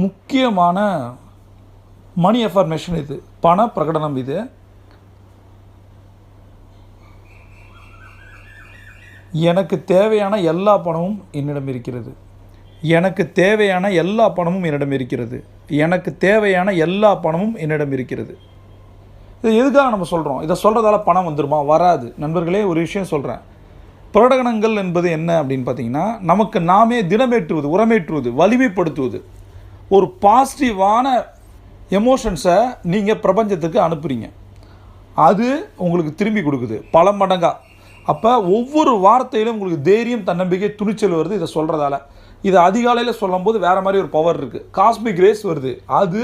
முக்கியமான மணி எஃபர்மேஷன் இது. பண பிரகடனம் இது. எனக்கு தேவையான எல்லா பணமும் என்னிடம் இருக்கிறது. எனக்கு தேவையான எல்லா பணமும் என்னிடம் இருக்கிறது. எனக்கு தேவையான எல்லா பணமும் என்னிடம் இருக்கிறது. இது எதுக்காக நம்ம சொல்கிறோம் இதை சொல்கிறதால பணம் வந்துருமா? வராது. நண்பர்களே ஒரு விஷயம் சொல்கிறேன் பிரகடனங்கள் என்பது என்ன அப்படின்னு பார்த்தீங்கன்னா நமக்கு நாமே தினமேற்றுவது உரமேற்றுவது வலிமைப்படுத்துவது. ஒரு பாசிட்டிவான எமோஷன்ஸை நீங்கள் பிரபஞ்சத்துக்கு அனுப்புகிறீங்க அது உங்களுக்கு திரும்பி கொடுக்குது. பல மடங்காக அப்போ ஒவ்வொரு வார்த்தையிலும் உங்களுக்கு தைரியம் தன்னம்பிக்கை துணிச்சல் வருது. இதை சொல்கிறதால இதை அதிகாலையில் சொல்லும்போது வேறு மாதிரி ஒரு பவர் இருக்குது காஸ்மிக் ரேஸ் வருது. அது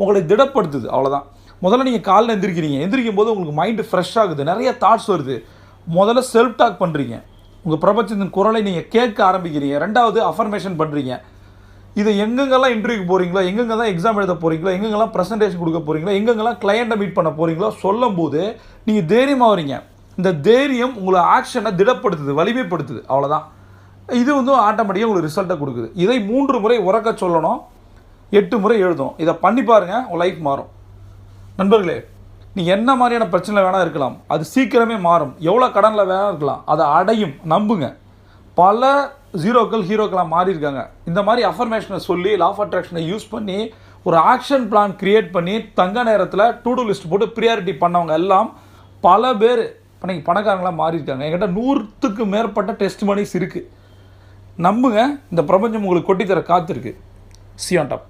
உங்களை திடப்படுத்துது. அவ்வளோதான் முதல்ல நீங்கள் காலில் எந்திரிக்கிறீங்க. எந்திரிக்கும் போது உங்களுக்கு மைண்டு ஃப்ரெஷ் ஆகுது. நிறைய தாட்ஸ் வருது. முதல்ல செல்ஃப் டாக் பண்ணுறீங்க உங்கள் பிரபஞ்சத்தின் குரலை நீங்கள் கேட்க ஆரம்பிக்கிறீங்க. ரெண்டாவது அஃபர்மேஷன் பண்ணுறீங்க இதை எங்கெங்கெல்லாம் இன்டர்வியூக்கு போகிறீங்களோ எங்கெங்கெல்லாம் எக்ஸாம் எழுத போகிறீங்களோ எங்கெங்கெல்லாம் ப்ரெசன்டேஷன் கொடுக்க போகிறீங்களோ எங்கெங்கெல்லாம் கிளையண்ட்டை மீட் பண்ண போகிறீங்களோ சொல்லும்போது நீங்கள் தைரியமாக வரீங்க. இந்த தைரியம் உங்களை ஆக்ஷனை திடப்படுத்துது வலிமைப்படுத்துது. அவ்வளோதான் இது வந்து ஆட்டோமேட்டிக்காக உங்களுக்கு ரிசல்ட்டை கொடுக்குது. இதை மூன்று முறை உறக்க சொல்லணும். எட்டு முறை எழுதணும். இதை பண்ணி பாருங்கள் உங்கள் லைஃப் மாறும். நண்பர்களே நீங்கள் என்ன மாதிரியான பிரச்சனை வேணால் இருக்கலாம். அது சீக்கிரமே மாறும். எவ்வளோ கடனில் வேணால் இருக்கலாம். அதை அடையும். நம்புங்க. பல ஜீரோக்கள் ஹீரோக்களாக மாறி இருக்காங்க இந்த மாதிரி அஃபர்மேஷனை சொல்லி லா ஆஃப் அட்ராக்ஷனை யூஸ் பண்ணி ஒரு ஆக்ஷன் பிளான் கிரியேட் பண்ணி தங்க நேரத்தில் டூ டூ லிஸ்ட் போட்டு ப்ரியாரிட்டி பண்ணவங்க எல்லாம் பல பேர் இன்னைக்கு பணக்காரங்களாக மாறி இருக்காங்க என்கிட்ட நூற்றுக்கு மேற்பட்ட டெஸ்ட் மணிஸ் இருக்குது நம்புங்க இந்த பிரபஞ்சம் உங்களுக்கு கொட்டித்தர காத்திருக்கு. Cyan top